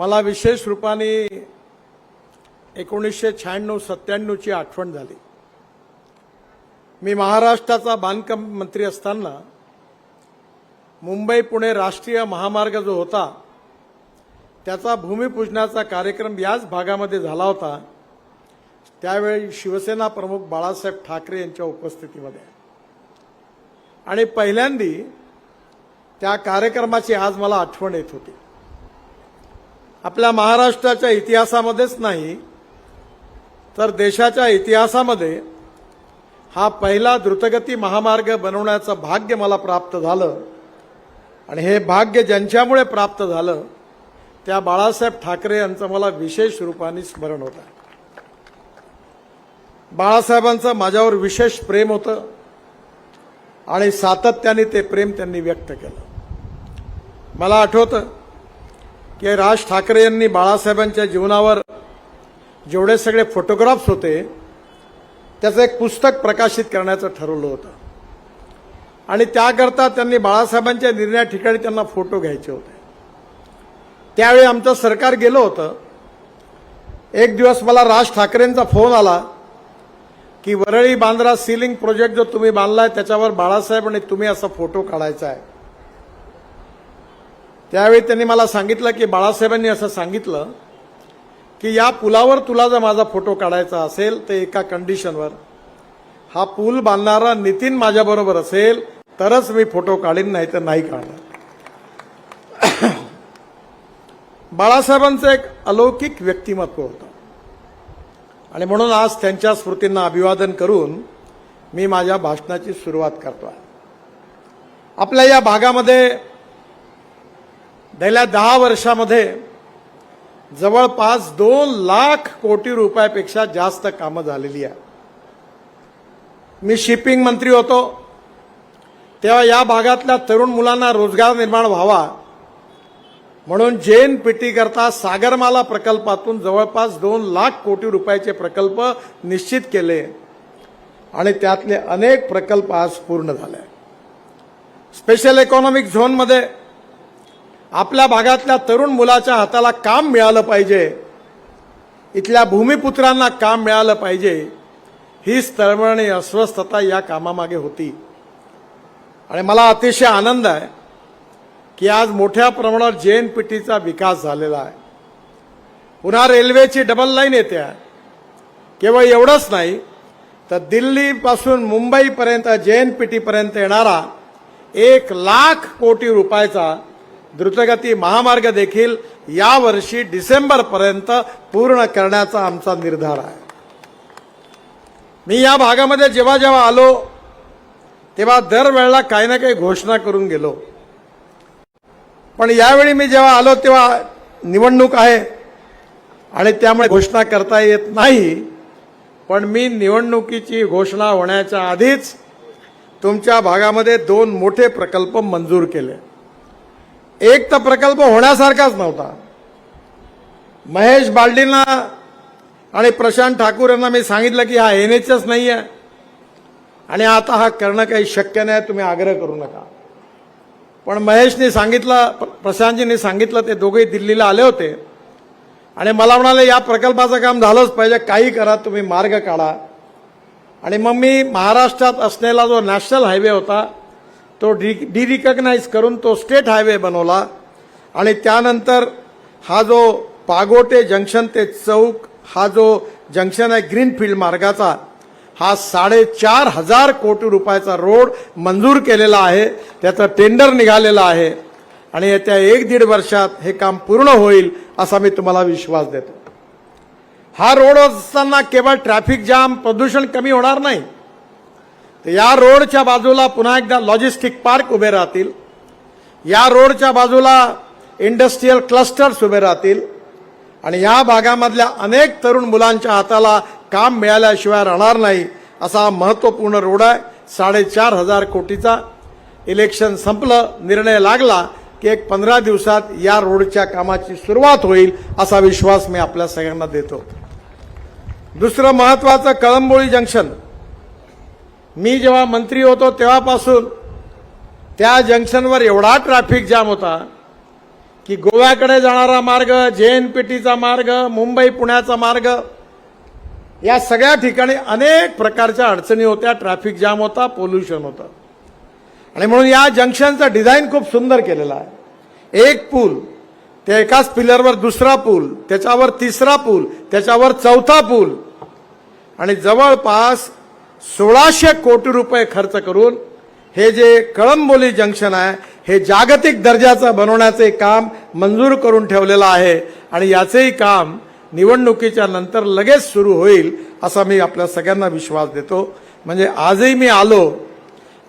मला विशेष रूपाने एकोणीसशे शहाण्णव सत्त्याण्णवची आठवण झाली. मी महाराष्ट्राचा बांधकाम मंत्री असताना मुंबई पुणे राष्ट्रीय महामार्ग जो होता त्याचा भूमिपूजनाचा कार्यक्रम याच भागामध्ये झाला होता. त्यावेळी शिवसेना प्रमुख बाळासाहेब ठाकरे यांच्या उपस्थितीमध्ये. आणि पहिल्यांदी त्या कार्यक्रमाची आज मला आठवण येत होती. आपल्या महाराष्ट्राच्या इतिहासामध्येच नाही तर देशाच्या इतिहासामध्ये हा पहिला द्रुतगती महामार्ग बनवण्याचं भाग्य मला प्राप्त झालं. आणि हे भाग्य ज्यांच्यामुळे प्राप्त झालं त्या बाळासाहेब ठाकरे यांचं मला विशेष रूपाने स्मरण होतं. बाळासाहेबांचं माझ्यावर विशेष प्रेम होतं आणि सातत्याने ते प्रेम त्यांनी व्यक्त केलं. मला आठवतं की राज ठाकरे यांनी बाळासाहेबांच्या जीवनावर जेवढे सगळे फोटोग्राफ्स होते त्याचं एक पुस्तक प्रकाशित करण्याचं ठरवलं होतं. आणि त्याकरता त्यांनी बाळासाहेबांच्या निर्णया ठिकाणी त्यांना फोटो घ्यायचे होते. त्यावेळी आमचं सरकार गेलं होतं. एक दिवस मला राज ठाकरेंचा फोन आला की वरळी बांद्रा सिलिंग प्रोजेक्ट जो तुम्ही बांधला आहे त्याच्यावर बाळासाहेब आणि तुम्ही असा फोटो काढायचा आहे. त्यावेळी त्यांनी मला सांगितलं की बाळासाहेबांनी असं सांगितलं की या पुलावर तुला जर माझा फोटो काढायचा असेल तर एका कंडिशनवर हा पूल बांधणारा नितीन माझ्याबरोबर असेल तरच मी फोटो काढीन नाही तर नाही काढणार. बाळासाहेबांचं एक अलौकिक व्यक्तिमत्व होतं. आणि म्हणून आज त्यांच्या स्मृतींना अभिवादन करून मी माझ्या भाषणाची सुरुवात करतो आपल्या या भागामध्ये गेल्या दहा वर्षामध्ये जवळपास दोन लाख कोटी रुपयापेक्षा जास्त कामं झालेली आहे. मी शिपिंग मंत्री होतो. तेव्हा या भागातल्या तरुण मुलांना रोजगार निर्माण व्हावा म्हणून जैन पिटीकरता सागरमाला प्रकल्पातून जवळपास दोन लाख कोटी रुपयाचे प्रकल्प निश्चित केले आणि त्यातले अनेक प्रकल्प आज पूर्ण झाले. स्पेशल इकॉनॉमिक झोनमध्ये आपल्या भागातल्या तरुण मुलाच्या हाताला काम मिळालं पाहिजे. इथल्या भूमिपुत्रांना काम मिळालं पाहिजे. हीच तळमळ आणि अस्वस्थता या कामामागे होती. आणि मला अतिशय आनंद आहे की आज मोठ्या प्रमाणावर जे एन पी टीचा विकास झालेला आहे. पुन्हा रेल्वेची डबल लाईन येते आहे. केवळ एवढंच नाही तर दिल्लीपासून मुंबईपर्यंत जे एन पी टीपर्यंत येणारा एक लाख कोटी रुपयाचा द्रुतगती महामार्ग देखील यावर्षी डिसेंबरपर्यंत पूर्ण करण्याचा आमचा निर्धार आहे. मी या भागामध्ये जेव्हा जेव्हा आलो तेव्हा दरवेळेला काही ना काही घोषणा करून गेलो. पण यावेळी मी जेव्हा आलो तेव्हा निवडणूक आहे आणि त्यामुळे घोषणा करता येत नाही. पण मी निवडणुकीची घोषणा होण्याच्या आधीच तुमच्या भागामध्ये दोन मोठे प्रकल्प मंजूर केले. एक तर प्रकल्प होण्यासारखाच नव्हता. महेश बाल्डींना आणि प्रशांत ठाकूर यांना मी सांगितलं की हा एन एचच नाही आहे आणि आता हा करणं काही शक्य नाही तुम्ही आग्रह करू नका. पण महेशने सांगितलं प्र- प्रशांतजींनी सांगितलं ते दोघेही दिल्लीला आले होते. आणि मला म्हणाले या प्रकल्पाचं काम झालंच पाहिजे काही करा तुम्ही मार्ग काढा. आणि मग मी महाराष्ट्रात असलेला जो नॅशनल हायवे होता तो डी डी रिकग्नाईज करून तो स्टेट हायवे बनवला. आणि त्यानंतर हा जो पागोटे जंक्शन ते चौक हा जो जंक्शन आहे ग्रीनफील्ड मार्गाचा हा साडेचार हजार कोटी रुपयाचा रोड मंजूर केलेला आहे. त्याचं टेंडर निघालेलं आहे. आणि येत्या एक दीड वर्षात हे काम पूर्ण होईल असा मी तुम्हाला विश्वास देतो. हा रोड असताना केवळ ट्रॅफिक जाम प्रदूषण कमी होणार नाही. तर या रोडच्या बाजूला पुन्हा एकदा लॉजिस्टिक पार्क उभे राहतील. या रोडच्या बाजूला इंडस्ट्रीयल क्लस्टर्स उभे राहतील. आणि या भागामधल्या अनेक तरुण मुलांच्या हाताला काम मिळाल्याशिवाय राहणार नाही असा महत्त्वपूर्ण रोड आहे. साडेचार हजार कोटीचा इलेक्शन संपलं निर्णय लागला की एक पंधरा दिवसात या रोडच्या कामाची सुरुवात होईल असा विश्वास मी आपल्या सगळ्यांना देतो. दुसरं महत्त्वाचं कळंबोळी जंक्शन. मी जेव्हा मंत्री होतो तेव्हापासून त्या जंक्शनवर एवढा ट्रॅफिक जाम होता की गोव्याकडे जाणारा मार्ग जेएनपीटीचा मार्ग मुंबई पुण्याचा मार्ग या सगळ्या ठिकाणी अनेक प्रकारच्या अडचणी होत्या ट्रॅफिक जाम होता पोल्युशन होतं. आणि म्हणून या जंक्शनचं डिझाईन खूप सुंदर केलेलं आहे. एक पूल त्या एकाच पिलरवर दुसरा पूल त्याच्यावर तिसरा पूल त्याच्यावर चौथा पूल. आणि जवळपास सोळाशे कोटी रुपये खर्च करून हे जे कळंबोली जंक्शन आहे हे जागतिक दर्जाचं बनवण्याचे काम मंजूर करून ठेवलेलं आहे आणि याचेही काम निवडणुकीच्या नंतर लगेच सुरू होईल असा मी आपल्या सगळ्यांना विश्वास देतो. म्हणजे आजही मी आलो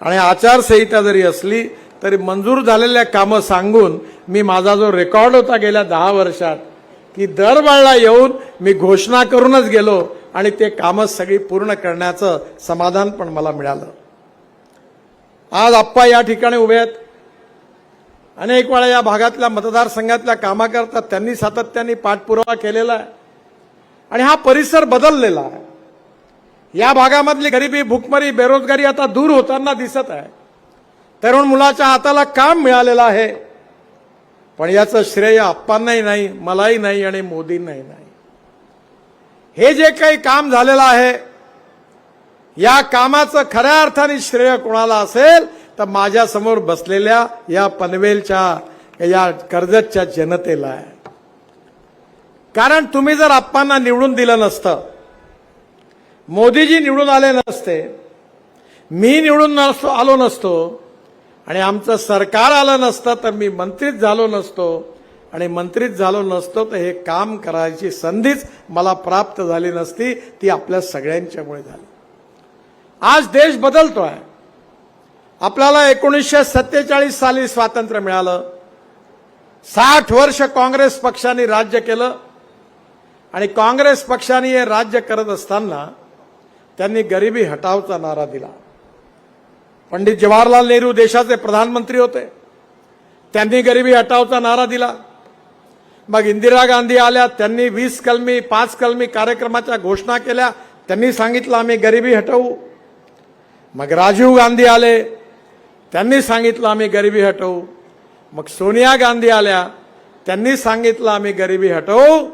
आणि आचारसंहिता जरी असली तरी मंजूर झालेल्या कामं सांगून मी माझा जो रेकॉर्ड होता गेल्या दहा वर्षात की दरवेळेला येऊन मी घोषणा करूनच गेलो. आणि ते कामं सगळी पूर्ण करण्याचं समाधान पण मला मिळालं. आज आप्पा या ठिकाणी उभे आहेत. अनेक वेळा या भागातल्या मतदारसंघातल्या कामाकरता त्यांनी सातत्याने पाठपुरावा केलेला आहे. आणि हा परिसर बदललेला आहे. या भागामधली गरिबी भूकमरी बेरोजगारी आता दूर होताना दिसत आहे. तरुण मुलाच्या हाताला काम मिळालेलं आहे. पण याचं श्रेय आप्पांनाही नाही मलाही नाही आणि मोदींनाही नाही. हे जे काही काम झालेलं आहे या कामाचं खऱ्या अर्थाने श्रेय कोणाला असेल तर माझ्यासमोर बसलेल्या या पनवेलच्या या कर्जतच्या जनतेला आहे. कारण तुम्ही जर आप्पांना निवडून दिलं नसतं मोदीजी निवडून आले नसते मी निवडून नसतो आलो नसतो आणि आमचं सरकार आलं नसतं तर मी मंत्रीच झालो नसतो आणि मंत्रीच झालो नसतो तर हे काम करायची संधीच मला प्राप्त झाली नसती ती आपल्या सगळ्यांच्यामुळे झाली. आज देश बदलतो आहे आपल्याला एकोणीसशे सत्तेचाळीस साली स्वातंत्र्य मिळालं. साठ वर्ष काँग्रेस पक्षाने राज्य केलं. आणि काँग्रेस पक्षाने हे राज्य करत असताना त्यांनी गरिबी हटावचा नारा दिला. पंडित जवाहरलाल नेहरू देशाचे प्रधानमंत्री होते. त्यांनी गरिबी हटावचा नारा दिला. मग इंदिरा गांधी आल्या त्यांनी वीस कलमी पाच कलमी कार्यक्रमाच्या घोषणा केल्या त्यांनी सांगितलं आम्ही गरिबी हटवू. मग राजीव गांधी आले त्यांनी सांगितलं आम्ही गरिबी हटवू. मग सोनिया गांधी आल्या त्यांनी सांगितलं आम्ही गरिबी हटवू.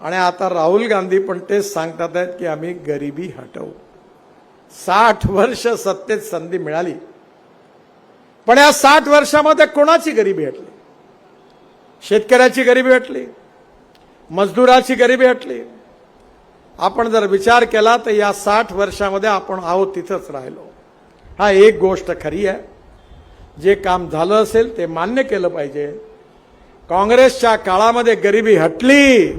आणि आता राहुल गांधी पण तेच सांगतात आहेत की आम्ही गरिबी हटवू. साठ वर्ष सत्तेत संधी मिळाली. पण या साठ वर्षामध्ये कोणाची गरिबी हटली? शेतकऱ्याची गरिबी हटली मजदुराची गरिबी हटली आपण जर विचार केला तर या साठ वर्षामध्ये आपण आहोत तिथंच राहिलो. हा एक गोष्ट खरी आहे. जे काम झालं असेल ते मान्य केलं पाहिजे. काँग्रेसच्या काळामध्ये गरिबी हटली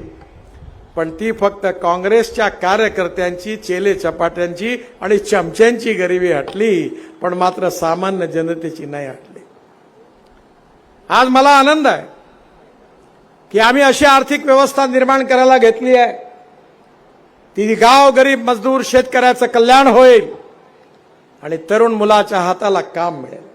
पण ती फक्त काँग्रेसच्या कार्यकर्त्यांची चेले चपाट्यांची आणि चमच्यांची गरिबी हटली पण मात्र सामान्य जनतेची नाही हटली. आज मला आनंद आहे. की आम्ही अशी आर्थिक व्यवस्था निर्माण करायला घेतली आहे. ती गाव गरीब मजदूर शेतकऱ्याचं कल्याण होईल आणि तरुण मुलाच्या हाताला काम मिळेल.